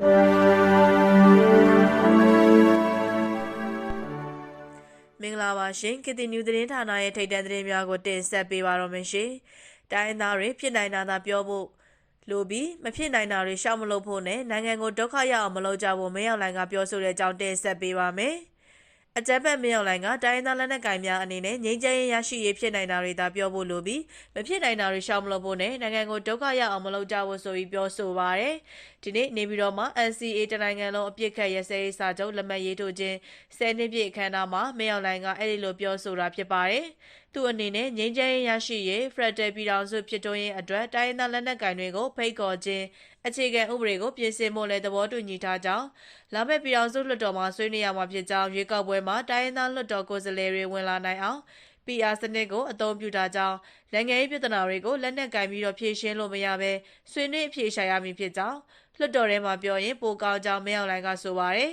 မင်္ဂလာပါရှင်ကတိနျူသတင်းဌာနရဲ့ထိပ်တန်းသတင်းများကိုတင်ဆက်ပေးပါတော့မယ်ရှင်တိုင်းသားတွေဖြစ်နိုင်တာသာပြောဖို့လိုပြီးမဖြစ်နိုင်တာတွေရှောက်မလုပ်ဖို့နဲ့နိုင်ငံကိုဒုက္ခရောက်အောင်မလုပ်ကြဖို့မင်းအောင်လိုင်ကပြောဆိုတဲ့အကြောင်းတင်ဆက်ပေးပါမယ် အကြက်ပတ်မင်းအောင်လိုင်ကတိုင်းသားလက်နက်ကင်များအနေနဲ့ငြိမ်းချမ်းရေးရရှိရေးဖြစ်နိုင်တာတွေသာပြောဖို့လိုပြီးမဖြစ်နိုင်တာတွေရှောက်မလုပ်ဖို့နဲ့နိုင်ငံကိုဒုက္ခရောက်အောင်မလုပ်ကြဖို့ဆိုပြီးပြောဆိုပါရယ်ဒီနေ့နေပြည်တော်မှာ NCA တနိုင်ငံလုံးအပြစ်ခတ်ရစဲရေးစာချုပ်လက်မှတ်ရေးထိုးခြင်း10နှစ်ပြည့်အခမ်းအနားမှာမင်းအောင်လိုင်ကအဲ့ဒီလိုပြောဆိုတာဖြစ်ပါတယ်သူအနေနဲ့ငြိမ်းချမ်းရေးရရှိရေးဖရက်တယ်ပြည်တော်စုဖြစ်ထွန်းရေးအတွက်တိုင်းဒေသလက်နက်ကင်တွေကိုဖိတ်ခေါ်ခြင်း အခြေခံဥပဒေကိုပြင်ဆင်ဖို့လည်းသဘောတူညီထားကြောင်းလာမယ့်ပြည်တော်စုလွှတ်တော်မှာဆွေးနွေးရမှာဖြစ်ကြောင်းရွေးကောက်ပွဲမှာတိုင်းဒေသလွှတ်တော်ကိုယ်စားလှယ်တွေဝင်လာနိုင်အောင် PR စနစ်ကိုအသုံးပြုတာကြောင့်နိုင်ငံရေးပြဿနာတွေကိုလက်နက်ကင်ပြီးတော့ဖြေရှင်းလို့မရဘဲဆွေးနွေးအဖြေရှာရမည်ဖြစ်ကြောင်းလွှတ်တော်ထဲမှာပြောရင်ပိုကောင်းကြောင်းမင်းအောင်လိုင်ကဆိုပါတယ်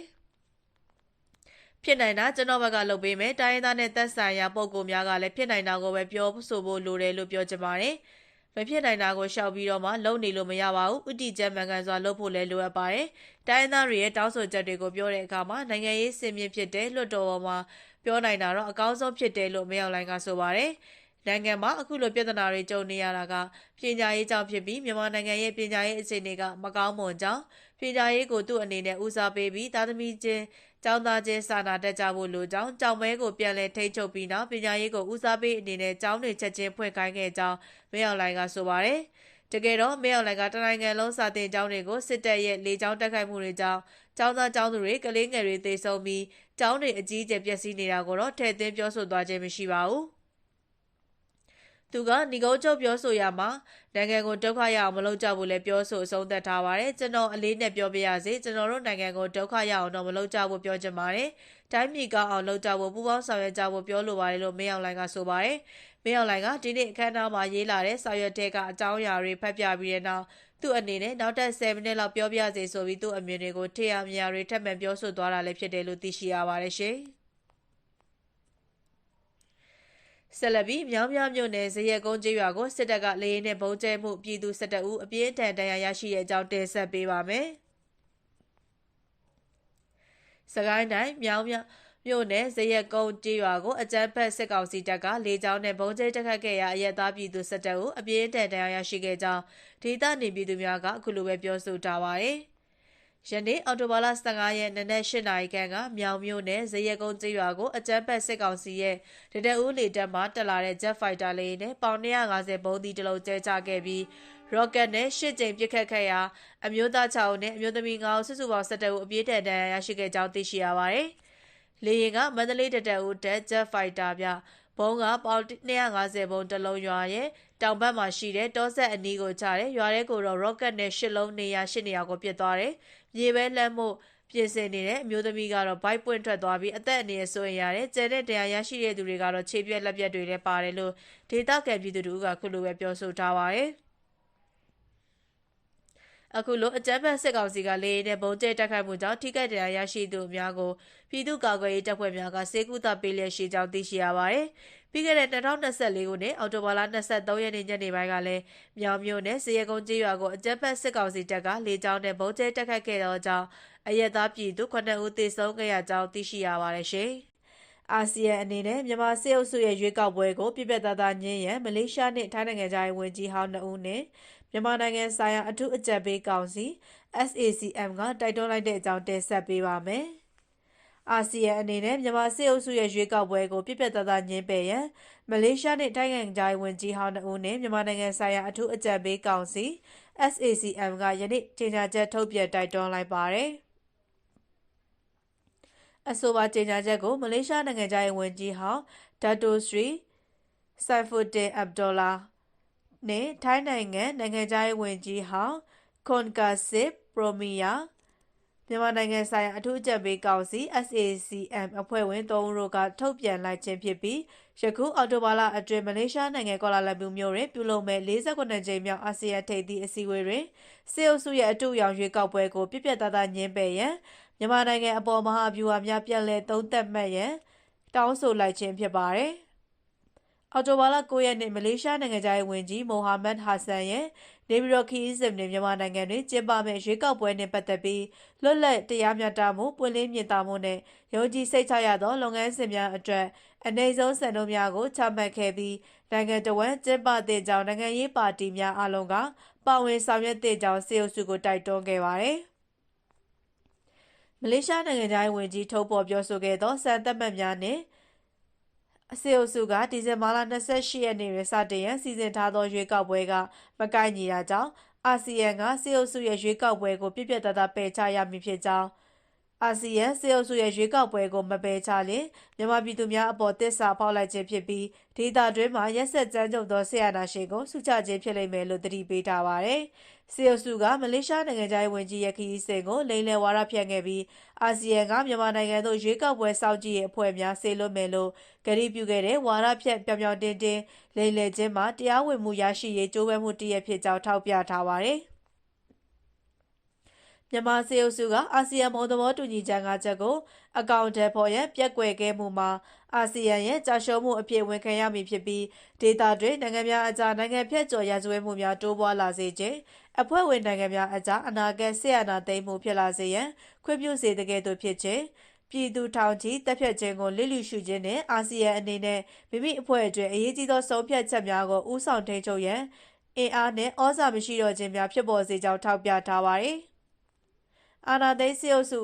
ဖြစ်နိုင်တာကျွန်တော်ဘက်ကလုပ်ပေးမယ်တိုင်းရင်းသားနဲ့သက်ဆိုင်ရာပုံကိုများကလည်းဖြစ်နိုင်တာကိုပဲပြောဆိုဖို့လိုတယ်လို့ပြောချင်ပါတယ် မဖြစ်နိုင်တာကိုရှောက်ပြီးတော့မှလုံနေလို့မရပါဘူးဥတီချက်မှန်ကန်စွာလုပ်ဖို့လည်းလိုအပ်ပါတယ်တိုင်းရင်းသားတွေရဲ့တောင်းဆိုချက်တွေကိုပြောတဲ့အခါမှာနိုင်ငံရေးစင်မြင့်ဖြစ်တဲ့လွှတ်တော်ပေါ်မှာပြောနိုင်တာတော့အကောင်းဆုံးဖြစ်တယ်လို့မရောက်လိုင်းကဆိုပါတယ်နိုင်ငံမှာအခုလိုပြဿနာတွေကြုံနေရတာကပညာရေးကြောင့်ဖြစ်ပြီးမြန်မာနိုင်ငံရဲ့ပညာရေးအခြေအနေကမကောင်းမွန်ကြောင်းပညာရေးကိုသူ့အနေနဲ့ဦးစားပေးပြီးသားသမီးချင်း ကျောင်းသားချင်းစာနာတတ်ကြဖို့လိုကြောင်းကြောင်မဲကိုပြန်လည်ထိန်းချုပ်ပြီးနောက်ပညာရေးကိုဦးစားပေးအနေနဲ့ကျောင်းတွေချက်ချင်းဖွင့်ခိုင်းခဲ့ကြောင်းမင်းအောင်လိုင်ကဆိုပါတယ်တကယ်တော့မင်းအောင်လိုင်ကတနိုင်ငံလုံးစာတင်ကျောင်းတွေကိုစစ်တပ်ရဲ့လေကြောင်းတက်ခိုက်မှုတွေကြောင့်ကျောင်းသားကျောင်းသူတွေကလေးငယ်တွေသေဆုံးပြီးကျောင်းတွေအကြီးအကျယ်ပျက်စီးနေတာကိုတော့ထည့်သွင်းပြောဆိုသွားခြင်းမရှိပါဘူး။ သူကညီကုန်းချုပ်ပြောဆိုရမှာနိုင်ငံကိုဒုက္ခရအောင်မလုပ်ကြဘူးလဲပြောဆိုအဆုံးသတ်ထားပါတယ်ကျွန်တော်အလေးနဲ့ပြောပြရစေကျွန်တော်တို့နိုင်ငံကိုဒုက္ခရအောင်တော့မလုပ်ကြဘူးပြောချင်ပါတယ်တိုင်းပြည်ကောင်းအောင်လုပ်ကြဖို့ပူးပေါင်းဆောင်ရွက်ကြဖို့ပြောလိုပါတယ်လို့မင်းအောင်လိုင်ကဆိုပါတယ်မင်းအောင်လိုင်ကဒီနေ့အခမ်းအနားမှာရေးလာတဲ့ဆောင်ရွက်တဲ့ကအကြောင်းအရာတွေဖတ်ပြပြီးတဲ့နောက်သူ့အနေနဲ့နောက်ထပ်7မိနစ်လောက်ပြောပြစေဆိုပြီးသူ့အမြင်တွေကိုထေရမြာတွေထပ်မံပြောဆိုသွားတာလည်းဖြစ်တယ်လို့သိရှိရပါတယ်ရှင်။ ဆက်လက်ပြီးမြောင်းမြောင်းမြို့နယ်ဇရက်ကုန်းကျေးရွာကိုစစ်တပ်ကလေရင်နဲ့ဘုံကျဲမှုပြည်သူစစ်တပ်ဦးအပြင်းထန်တရားရရှိတဲ့အကြောင်းတင်ဆက်ပေးပါမယ်။စကိုင်းတိုင်းမြောင်းမြောင်းမြို့နယ်ဇရက်ကုန်းကျေးရွာကိုအကြမ်းဖက်စစ်ကောင်စီတပ်ကလေကြောင်းနဲ့ဘုံကျဲတက်ခတ်ခဲ့ရာအရက်သားပြည်သူစစ်တပ်ဦးအပြင်းထန်တရားရရှိခဲ့ကြောင်းဒေသနေပြည်သူများကအခုလိုပဲပြောဆိုထားပါတယ်။ ယနေ့အော်တိုဘာလ15ရက်နနက်8နာရီခန့်ကမြောင်မြို့နယ်ဇရက်ကုန်းကျေးရွာကိုအကြမ်းဖက်စစ်ကောင်စီရဲ့တဒအူးလေတပ်မှတက်လာတဲ့ Jet Fighter လေးနဲ့ပေါင်150ဘုံးသီးတစ်လုံးကျဲချခဲ့ပြီး rocket နဲ့ရှစ်ကြိမ်ပစ်ခတ်ခဲ့ရာအမျိုးသား6ဦးနဲ့အမျိုးသမီး9ဦးစုစုပေါင်း17ဦးအပြည့်ထန်ဒဏ်ရာရရှိခဲ့ကြောင်းသိရှိရပါတယ်။လေရင်ကမန္တလေးတဒအူးတက် Jet Fighter ပြ ဘုံကပေါင်250ဘုံတစ်လုံးရွာရဲ့တောင်ဘက်မှာရှိတဲ့တောဆက်အနီးကိုချတယ်ရွာထဲကိုတော့ rocket နဲ့ရှစ်လုံးနေရာရှစ်နေရာကိုပစ်သွားတယ်မြေပဲလမ်းမှုပြင်ဆင်နေတဲ့အမျိုးသမီးကတော့ဘိုက်ပွင့်ထွက်သွားပြီးအသက်အနေနဲ့ဆိုရင်ရတယ်ကျန်တဲ့တရားရရှိတဲ့သူတွေကတော့ခြေပြက်လက်ပြက်တွေလည်းပါတယ်လို့ဒေတာကပြည်သူတို့ကခုလိုပဲပြောဆိုထားပါတယ် အခုလိုအကြမ်းဖက်စစ်ကောင်စီကလေရင်နဲ့ဘုံကျဲတိုက်ခိုက်မှုကြောင့်ထိခိုက်ဒဏ်ရာရရှိသူများကိုပြည်သူ့ကာကွယ်ရေးတပ်ဖွဲ့များကစေကူတာပေးလျက်ရှိကြောင်းသိရှိရပါတယ်။ပြီးခဲ့တဲ့2024ခုနှစ်အောက်တိုဘာလ23ရက်နေ့ညနေပိုင်းကလည်းမြောင်မြို့နယ်စရကုန်းကျေးရွာကိုအကြမ်းဖက်စစ်ကောင်စီတပ်ကလေကြောင်းနဲ့ဘုံကျဲတိုက်ခိုက်ခဲ့သောကြောင့်အရက်သားပြည်သူ9ဦးသေဆုံးခဲ့ရကြောင်းသိရှိရပါတယ်ရှင်။အာဆီယံအနေနဲ့မြန်မာစစ်အုပ်စုရဲ့ရွေးကောက်ပွဲကိုပြပြသားသားညင်းရန်မလေးရှားနဲ့ထိုင်းနိုင်ငံသားဝန်ကြီးဟောင်း2ဦးနဲ့ မြန်မာနိုင်ငံဆိုင်ရာအထူးအကြံပေးကောင်စီ SACM ကတိုက်တွန်းလိုက်တဲ့အကြောင်းတင်ဆက်ပေးပါမယ်။အာဆီယံအနေနဲ့မြန်မာစစ်အုပ်စုရဲ့ရွေးကောက်ပွဲကိုပြပြသားသားညှင်းပယ်ရန်မလေးရှားနဲ့ထိုင်းနိုင်ငံသားဝန်ကြီးဟောင်းတို့နဲ့မြန်မာနိုင်ငံဆိုင်ရာအထူးအကြံပေးကောင်စီ SACM ကယနေ့ကြေညာချက်ထုတ်ပြန်တိုက်တွန်းလိုက်ပါတယ်။အဆိုပါကြေညာချက်ကိုမလေးရှားနိုင်ငံသားဝန်ကြီးဟောင်းဒါတိုစရီဆိုင်ဖူတင်အဗ်ဒေါ်လာ နဲ့ထိုင်းနိုင်ငံနိုင်ငံခြားရေးဝန်ကြီးဟောင်းခွန်ကာစစ်ပရိုမီယာမြန်မာနိုင်ငံဆိုင်ရာအထူးအကြံပေးကောင်စီ SACM အဖွဲ့ဝင်၃ဦးတို့ကထုတ်ပြန်လိုက်ခြင်းဖြစ်ပြီးယခုအော်တိုဘာလအတွင်းမလေးရှားနိုင်ငံကွာလာလမ်ပူမြို့တွင်ပြုလုပ်မဲ့49ကြိမ်မြောက်အာဆီယံထိပ်သီးအစည်းအဝေးတွင်စေအုပ်စုရဲ့အတူရောင်ရွေးကောက်ပွဲကိုပြပြတသားညှင်းပယ်ရန်မြန်မာနိုင်ငံအပေါ်မဟာဗျူဟာများပြန်လည်သုံးသပ်မှတ်ရန်တောင်းဆိုလိုက်ခြင်းဖြစ်ပါတယ်။ အော်တိုဘာလ9ရက်နေ့မလေးရှားနိုင်ငံသားရေးဝန်ကြီးမိုဟာမက်ဟာဆန်ရဲ့နေပြည်တော်ခီးစင်နဲ့မြန်မာနိုင်ငံတွင်ကျင်းပမယ့်ရွေးကောက်ပွဲနှင့်ပတ်သက်ပြီးလွတ်လပ်တရားမျှတမှုပွင့်လင်းမြင်သာမှုနှင့်ယုံကြည်စိတ်ချရသောလုပ်ငန်းစဉ်များအတွက်အနေဆုံးစံနှုန်းများကိုချမှတ်ခဲ့ပြီးနိုင်ငံတော်ဝန်ကျင်းပတဲ့ကြောင်းနိုင်ငံရေးပါတီများအလုံးကပါဝင်ဆောင်ရွက်တဲ့ကြောင်းစေအုပ်စုကိုတိုက်တွန်းခဲ့ပါတယ်။မလေးရှားနိုင်ငံသားရေးဝန်ကြီးထုတ်ပေါ်ပြောဆိုခဲ့သောစံသက်မှတ်များနှင့် အစီအုပ်စုကဒီဇင်ဘာလ28ရက်နေ့တွင်စတင်ရန်စီစဉ်ထားသောရွေးကောက်ပွဲကမကိုက်ညီတာကြောင့်အာဆီယံကစီအုပ်စုရဲ့ရွေးကောက်ပွဲကိုပြည့်ပြည့်သားသားပယ်ချရမည်ဖြစ်ကြောင်း အာဆီယံစေအုပ်စုရဲ့ရွေးကောက်ပွဲကိုမပယ်ချလျင်မြန်မာပြည်သူများအပေါ်တစ္ဆာဖောက်လိုက်ခြင်းဖြစ်ပြီးဒေသတွင်းမှာရက်ဆက်ကြမ်းကြုတ်သောဆရာနာရှင်ကိုစုချခြင်းဖြစ်လိမ့်မယ်လို့တတိပေးထားပါတယ်။စေအုပ်စုကမလေးရှားနိုင်ငံသားဝင်ကြီးရဲ့ခီးစင်ကိုလိန်လယ်ဝါဒဖြန့်ခဲ့ပြီးအာဆီယံကမြန်မာနိုင်ငံသို့ရွေးကောက်ပွဲစောင့်ကြည့်ရေးအဖွဲ့များဆေလွတ်မယ်လို့ကတိပြုခဲ့တဲ့ဝါဒဖြန့်ပြောင်ပြောင်တင်းတင်းလိန်လယ်ခြင်းမှာတရားဝင်မှုရရှိရေးကြိုးပမ်းမှုတရက်ဖြစ်ကြောင်းထောက်ပြထားပါတယ်။ မြန်မာစေအုပ်စုကအာဆီယံဘုံသဘောတူညီချက်၅ချက်ကိုအကောင့်ထဲပေါ်ရန်ပြက်ကွယ်ခဲ့မှုမှာအာဆီယံရဲ့ကြာရှုံးမှုအပြည့်ဝင်ခံရမည်ဖြစ်ပြီးဒေတာတွင်နိုင်ငံများအကြားနိုင်ငံဖြတ်ကျော်ရဇဝဲမှုများတိုးပွားလာစေခြင်းအဖွဲ့ဝင်နိုင်ငံများအကြားအနာဂတ်ဆေးအာဏာသိမ်းမှုဖြစ်လာစေရန်ခွင့်ပြုစေတဲ့ကဲ့သို့ဖြစ်ခြင်းပြည်သူထောင်ချီတက်ဖြတ်ခြင်းကိုလစ်လျူရှုခြင်းနဲ့အာဆီယံအနေနဲ့မိမိအဖွဲ့အတွင်းအရေးကြီးသောဆုံးဖြတ်ချက်များကိုဦးဆောင်ထိန်းချုပ်ရန်အင်အားနဲ့ဩဇာမရှိတော့ခြင်းများဖြစ်ပေါ်စေကြောင်းထောက်ပြထားပါသည် အာနာသိန်းစစ်အုပ်စု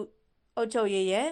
အုပ်ချုပ်ရေးရဲ့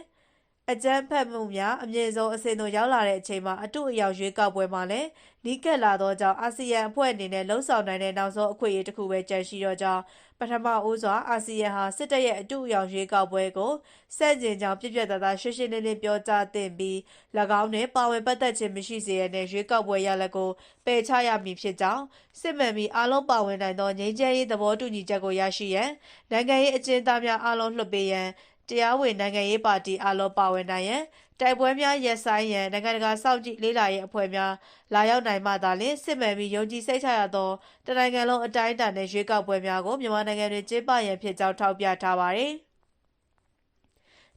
အကြမ်းဖက်မှုများအမြင့်ဆုံးအဆင့်သို့ရောက်လာတဲ့အချိန်မှာအတူအရောက်ရွေးကောက်ပွဲမှာလည်းနီးကပ်လာသောကြောင့်အာဆီယံအဖွဲ့အနေနဲ့လှုံ့ဆော်နိုင်တဲ့နောက်ဆုံးအခွင့်အရေးတစ်ခုပဲကြန့်ရှိတော့ကြောင်းပထမဦးစွာအာဆီယံဟာစစ်တပ်ရဲ့အတူအရောက်ရွေးကောက်ပွဲကိုစန့်ကျင်ကြောင်းပြပြတသားရှင်းရှင်းလင်းလင်းပြောကြားသင့်ပြီး၎င်းနဲ့ပါဝင်ပတ်သက်ခြင်းမရှိစေရတဲ့ရွေးကောက်ပွဲရလဒ်ကိုပယ်ချရမည်ဖြစ်ကြောင်းစစ်မှန်ပြီးအားလုံးပါဝင်နိုင်သောငြိမ်းချမ်းရေးသဘောတူညီချက်ကိုရရှိရန်နိုင်ငံရေးအကျဉ်းသားများအားလုံးလွှတ်ပေးရန် တရားဝင်နိုင်ငံရေးပါတီအလုံးပါဝင်နိုင်ရန်တိုက်ပွဲများရပ်ဆိုင်းရန်နိုင်ငံတကာစောင့်ကြည့်လေးလာရေးအဖွဲ့များလာရောက်နိုင်မှသာလျှင်စစ်မှန်ပြီးယုံကြည်စိတ်ချရသောတနိုင်ငံလုံးအတိုင်းအတာနဲ့ရွေးကောက်ပွဲများကိုမြန်မာနိုင်ငံတွင်ကျင်းပရန်ဖြစ်ကြောင်းထောက်ပြထားပါသည်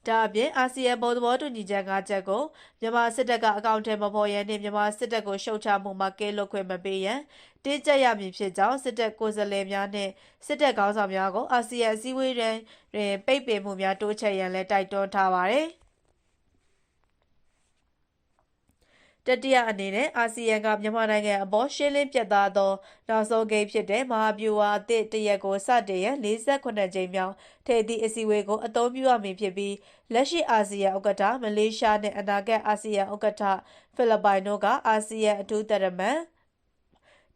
ဒါအပြင် အာဆီယံဘုံသဘောတူညီချက်၅ချက်ကိုမြန်မာစစ်တပ်ကအကောင့်ထဲမပေါ်ရန်နှင့်မြန်မာစစ်တပ်ကိုရှုတ်ချမှုမှာကဲလွတ်ခွင့်မပေးရန်တင်းကျပ်ရမည်ဖြစ်ကြောင်းစစ်တပ်ကိုယ်စားလှယ်များနှင့်စစ်တပ်ခေါင်းဆောင်များကိုအာဆီယံအစည်းအဝေးတွင်ပိတ်ပင်မှုများတိုးချဲ့ရန်လည်းတိုက်တွန်းထားပါသည်။ တတိယအနေနဲ့အာဆီယံကမြန်မာနိုင်ငံအပေါ်ရှင်းလင်းပြတ်သားသောနောက်ဆုံးဂိမ်းဖြစ်တဲ့မဟာဗျူဟာအသစ်တရက်ကိုစတင်ရန်48ကြိမ်မြောက်ထိပ်သီးအစည်းအဝေးကိုအသုံးပြုရမည်ဖြစ်ပြီးလက်ရှိအာဆီယံဥက္ကဋ္ဌမလေးရှားနဲ့အနာဂတ်အာဆီယံဥက္ကဋ္ဌဖိလစ်ပိုင်တို့ကအာဆီယံအထူးတရမန်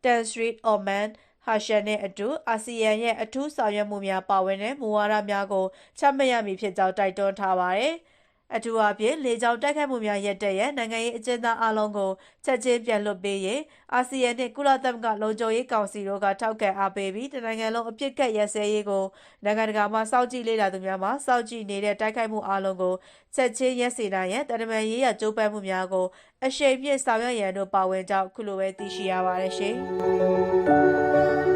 တန်စထရစ်အော်မန်ဟာရှန်နဲ့အတူအာဆီယံရဲ့အထူးဆောင်ရွက်မှုများပါဝင်တဲ့မူဝါဒများကိုချမှတ်ရမည်ဖြစ်ကြောင်းတိုက်တွန်းထားပါတယ်။ အထူးအဖြင့်လေကြောင်းတိုက်ခိုက်မှုများရပ်တန့်ရန်နိုင်ငံရေးအကျဉ်းသားအလုံးကိုချက်ချင်းပြန်လွှတ်ပေးရေးအာဆီယံနှင့်ကုလသမဂ္ဂလုံခြုံရေးကောင်စီတို့ကထောက်ခံအားပေးပြီးတနိုင်ငံလုံးအပြစ်ကတ်ရစဲရေးကိုနိုင်ငံတကာမှစောင့်ကြည့်လေ့လာသူများမှစောင့်ကြည့်နေတဲ့တိုက်ခိုက်မှုအလုံးကိုချက်ချင်းရပ်စေနိုင်ရန်တရမန်ရေးရကြိုးပမ်းမှုများကိုအရှိန်ပြည့်ဆောင်ရွက်ရန်တို့ပါဝင်ကြောင်းခုလိုပဲသိရှိရပါတယ်ရှင်။